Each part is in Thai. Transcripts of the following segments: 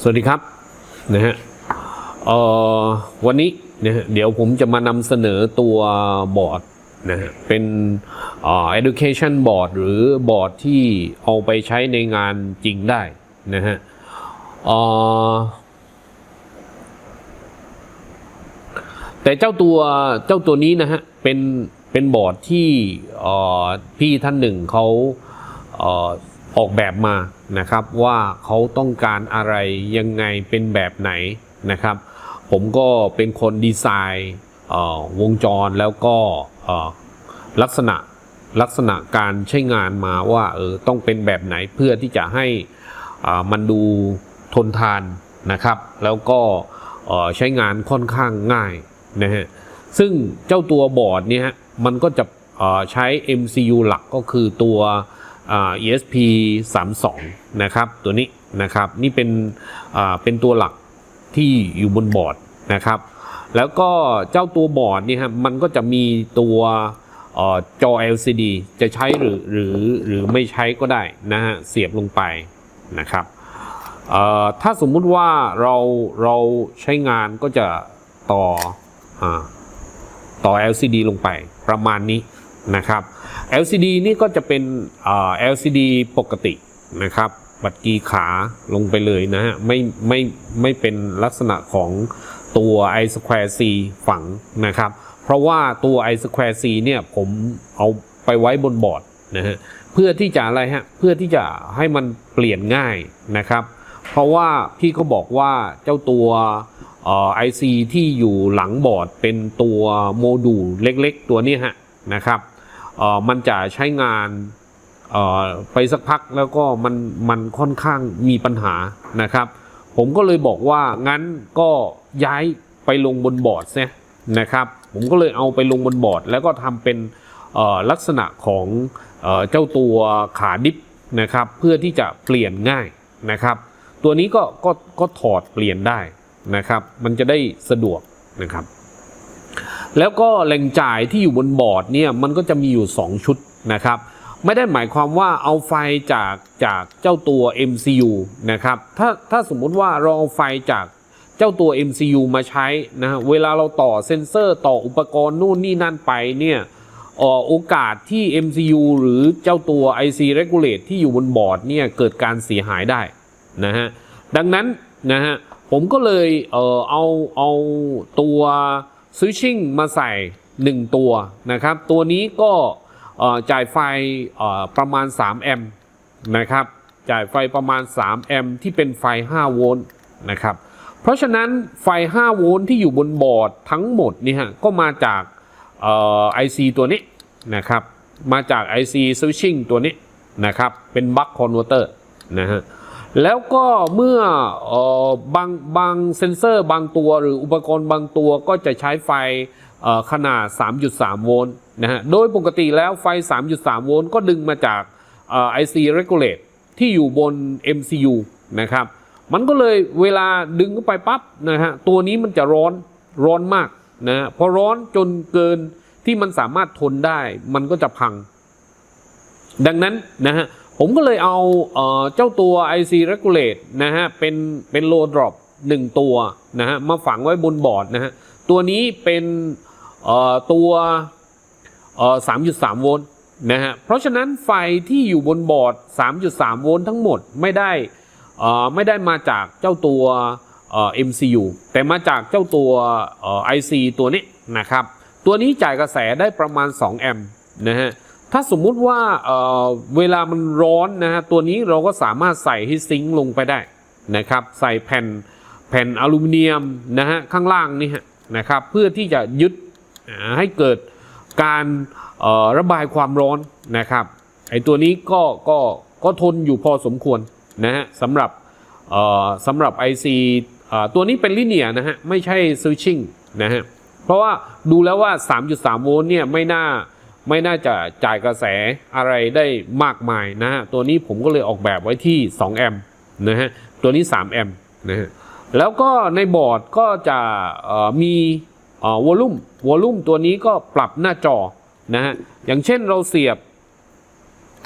สวัสดีครับนะฮะเอ่อวันนี้นะฮะเดี๋ยวผมจะมานำเสนอตัวบอร์ดนะฮะเป็นเอ่อ education board หรือบอร์ดที่เอาไปใช้ในงานจริงได้นะฮะเอ่อแต่เจ้าตัวเจ้าตัวนี้นะฮะเป็นเป็นบอร์ดที่เอ่อพี่ท่านหนึ่งเขาเอ่อ ออกแบบมานะครับว่าเขาต้องการอะไรยังไงเป็นแบบไหนนะครับ ผมก็เป็นคนดีไซน์วงจรแล้วก็ลักษณะลักษณะการใช้งานมาว่าเออต้องเป็นแบบไหนเพื่อที่จะให้มันดูทนทานนะครับ แล้วก็ใช้งานค่อนข้างง่ายนะฮะซึ่งเจ้าตัวบอร์ดเนี่ยมันก็จะใช้ MCU หลักก็คือตัว ESP 32นะครับตัวนี้นะครับนี่เป็นเป็นตัวหลักที่อยู่บนบอร์ดนะครับ แล้วก็เจ้าตัวบอร์ดนี่ครับมันก็จะมีตัวออจอ LCD จะใช้หรือหรือหรือไม่ใช้ก็ได้นะฮะเสียบลงไปนะครับถ้าสมมุติว่าเราเราใช้งานก็จะต่ออต่อ LCD ลงไปประมาณนี้นะครับ LCD นี่ก็จะเป็น LCD ปกตินะครับบัตรกีขาลงไปเลยนะฮะไม่ไม่ไม่เป็นลักษณะของตัว i square c ฝังนะครับ เพราะว่าตัว i square c เนี่ยผมเอาไปไว้บนบอร์ดนะฮะเพื่อที่จะอะไรฮะเพื่อที่จะให้มันเปลี่ยนง่ายนะครับ เพราะว่าพี่เขาบอกว่าเจ้าตัวเอ่อ IC ที่อยู่หลังบอร์ดเป็นตัวโมดูลเล็กๆ ตัวนี้ฮะนะครับ มันจะใช้งานไปสักพักแล้วก็มันมันค่อนข้างมีปัญหานะครับ ผมก็เลยบอกว่างั้นก็ย้ายไปลงบนบอร์ดเสียนะครับ ผมก็เลยเอาไปลงบนบอร์ด แล้วก็ทำเป็นลักษณะของเออเจ้าตัวขาดิฟนะครับ เพื่อที่จะเปลี่ยนง่ายนะครับ ตัวนี้ก็ก็ก็ถอดเปลี่ยนได้นะครับ มันจะได้สะดวกนะครับ แล้วก็แหล่งจ่ายที่อยู่บนบอร์ดเนี่ยมันก็จะมีอยู่ 2 ชุดนะครับ ไม่ได้หมายความว่าเอาไฟจากจากเจ้าตัว MCU นะครับถ้าถ้าสมมุติว่าเราเอาไฟจากเจ้าตัว MCU มาใช้นะฮะเวลาเราต่อเซ็นเซอร์ต่ออุปกรณ์นู่นนี่นั่นไปเนี่ยโอกาสที่ MCU หรือเจ้าตัว IC Regulate ที่อยู่บนบอร์ดเนี่ยเกิดการเสียหายได้นะฮะดังนั้นนะฮะผมก็เลยเออเอาเอาตัว switching มาใส่ 1 ตัวนะครับ ตัวนี้ก็จ่ายไฟประมาณ 3 แอมป์นะครับ จ่ายไฟประมาณ 3 แอมป์ที่เป็นไฟ 5 โวลต์นะครับ เพราะฉะนั้นไฟ 5 โวลต์ที่อยู่บนบอร์ดทั้งหมดนี่ฮะก็มาจากเอ่อ IC ตัวนี้นะครับ มาจาก IC switching ตัวนี้นะครับ เป็น buck converter นะฮะ แล้วก็เมื่ออบางบางเซนเซอร์บางตัวหรืออุปกรณ์บางตัวก็จะใช้ไฟขนาด 3.3 โวลต์นะฮะ โดยปกติแล้วไฟ 3.3 โวลต์ก็ดึงมาจากเอ่อ IC Regulate ที่อยู่บน MCU นะครับ มันก็เลยเวลาดึงเข้าไปปั๊บนะฮะ ตัวนี้มันจะร้อนร้อนมากนะฮะพอร้อนจนเกินที่มันสามารถทนได้ มันก็จะพัง ดังนั้นนะฮะ ผมก็เลยเอาเจ้าตัว IC Regulate นะฮะเป็นเป็น low drop 1ตัวนะฮะมาฝังไว้บนบอร์ดนะฮะตัวนี้เป็นตัว3.3 โวลต์นะฮะเพราะฉะนั้นไฟที่อยู่บนบอร์ด 3.3 โวลต์ทั้งหมดไม่ได้ไม่ได้มาจากเจ้าตัว MCU แต่มาจากเจ้าตัว IC ตัวนี้นะครับ ตัวนี้จ่ายกระแสได้ประมาณ 2 แอมป์นะฮะ ถ้าสมมุติว่าเเวลามันร้อนนะฮะตัวนี้เราก็สามารถใส่ฮีทซิงค์ลงไปได้นะครับ ใส่แผ่นแผ่นอลูมิเนียมนะฮะข้างล่างนี่นะครับ เพื่อที่จะยึดให้เกิดการระบายความร้อนนะครับไอตัวนี้ก็ก็ก็ทนอยู่พอสมควรนะฮะสำหรับสำหรับ IC เอ่อตัวนี้เป็นลิเนียนะฮะไม่ใช่สวิตชิ่งนะฮะเพราะว่าดูแล้วว่า 3.3 โวลต์เนี่ยไม่น่า ไม่น่าจะจ่ายกระแสอะไรได้มากมายนะฮะตัวนี้ผมก็เลยออกแบบไว้ที่ 2 แอมป์นะฮะตัวนี้ 3 แอมป์นะฮะแล้วก็ในบอร์ดก็จะมีวอลลุ่มวอลลุ่มตัวนี้ก็ปรับหน้าจอนะฮะอย่างเช่นเราเสียบ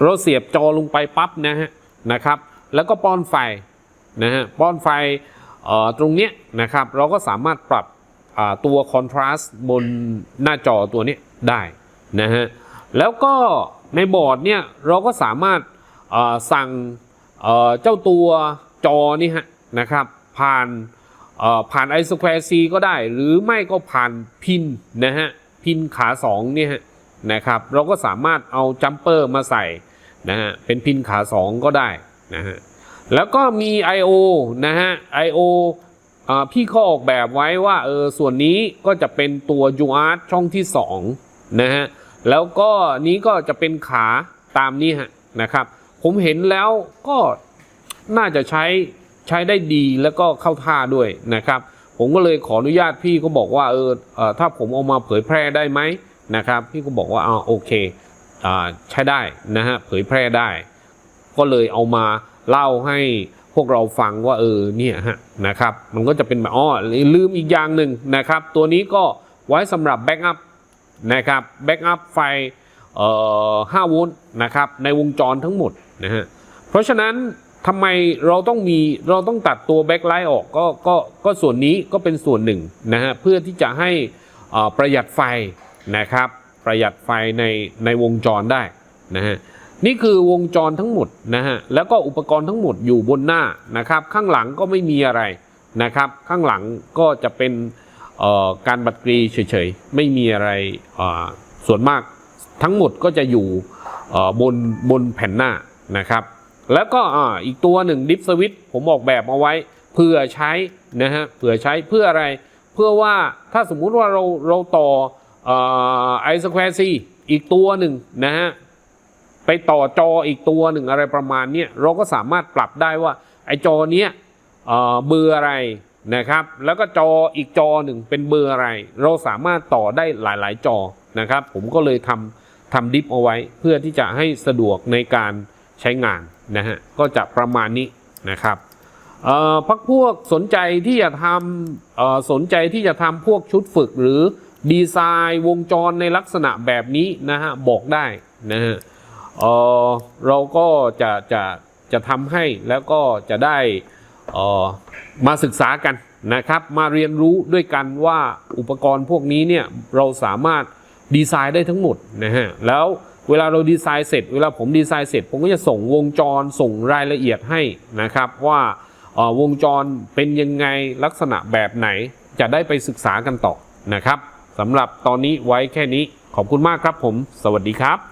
เราเสียบจอลงไปปั๊บนะฮะนะครับ แล้วก็ป้อนไฟนะฮะป้อนไฟตรงเนี้ยนะครับ เราก็สามารถปรับตัวคอนทราสต์บนหน้าจอตัวนี้ได้ นะฮะแล้วก็ในบอร์ดเนี่ยเราก็สามารถสั่งเจ้าตัวจอนี่ฮะนะครับผ่านผ่าน i s q u a r e C ก็ได้ หรือไม่ก็ผ่านพินนะฮะพินขา2เนี่ยนะครับเราก็สามารถเอาจัมเปอร์มาใส่นะฮะเป็นพินขา 2 ก็ได้นะฮะแล้วก็มี I/O นะฮะ I/O อ่าพี่เขาออกแบบไว้ว่าเออส่วนนี้ก็จะเป็นตัว UART ช่องที่2นะฮะ แล้วก็นี้ก็จะเป็นขาตามนี้ฮะนะครับ ผมเห็นแล้วก็น่าจะใช้ใช้ได้ดีแล้วก็เข้าท่าด้วยนะครับ ผมก็เลยขออนุญาตพี่ก็บอกว่าเออถ้าผมเอามาเผยแพร่ได้ไหมนะครับ พี่ก็บอกว่าอ่าโอเคอ่าใช้ได้นะฮะเผยแพร่ได้ ก็เลยเอามาเล่าให้พวกเราฟังว่าเออเนี่ยฮะนะครับ มันก็จะเป็นแบบอ๋อลืมอีกอย่างหนึ่งนะครับ ตัวนี้ก็ไว้สำหรับแบ็กอัพ นะครับแบ็กอัพไฟเอ่อ5โวลต์นะครับในวงจรทั้งหมดนะฮะเพราะฉะนั้นทำไมเราต้องมีเราต้องตัดตัวแบ็คไลท์ออกก็ก็ก็ส่วนนี้ก็เป็นส่วนหนึ่งนะฮะเพื่อที่จะให้ประหยัดไฟนะครับ ประหยัดไฟในในวงจรได้นะฮะนี่คือวงจรทั้งหมดนะฮะแล้วก็อุปกรณ์ทั้งหมดอยู่บนหน้านะครับ ข้างหลังก็ไม่มีอะไรนะครับ ข้างหลังก็จะเป็น การบัตรกรีเฉยๆ ไม่มีอะไรส่วนมากทั้งหมดก็จะอยู่บนบนแผ่นหน้านะครับ แล้วก็อีกตัวหนึ่งดิฟสวิตผมออกแบบเอาไว้เพื่อใช้นะฮะเพื่อใช้เพื่ออะไร เพื่อว่าถ้าสมมุติว่าเราเราต่อไอสแควร์ซีอีกตัวหนึ่งนะฮะไปต่อจออีกตัวหนึ่งอะไรประมาณนี้เราก็สามารถปรับได้ว่าไอจอเนี้ยเบอร์อะไร นะครับ แล้วก็จออีกจอหนึ่งเป็นเบอร์อะไร เราสามารถต่อได้หลาย ๆ จอนะครับ ผมก็เลยทำทำดิฟเอาไว้ เพื่อที่จะให้สะดวกในการใช้งานนะฮะก็จะประมาณนี้นะครับเอ่อพักพวกสนใจที่จะทำเอ่อสนใจที่จะทำพวกชุดฝึกหรือดีไซน์วงจรในลักษณะแบบนี้นะฮะบอกได้นะฮะเออเราก็จะจะจะทำให้แล้วก็จะได้เออ มาศึกษากันนะครับ มาเรียนรู้ด้วยกันว่าอุปกรณ์พวกนี้เนี่ยเราสามารถดีไซน์ได้ทั้งหมดนะฮะแล้วเวลาเราดีไซน์เสร็จ เวลาผมดีไซน์เสร็จ ผมก็จะส่งวงจรส่งรายละเอียดให้นะครับ ว่าวงจรเป็นยังไงลักษณะแบบไหนจะได้ไปศึกษากันต่อนะครับสำหรับตอนนี้ไว้แค่นี้ขอบคุณมากครับผม สวัสดีครับ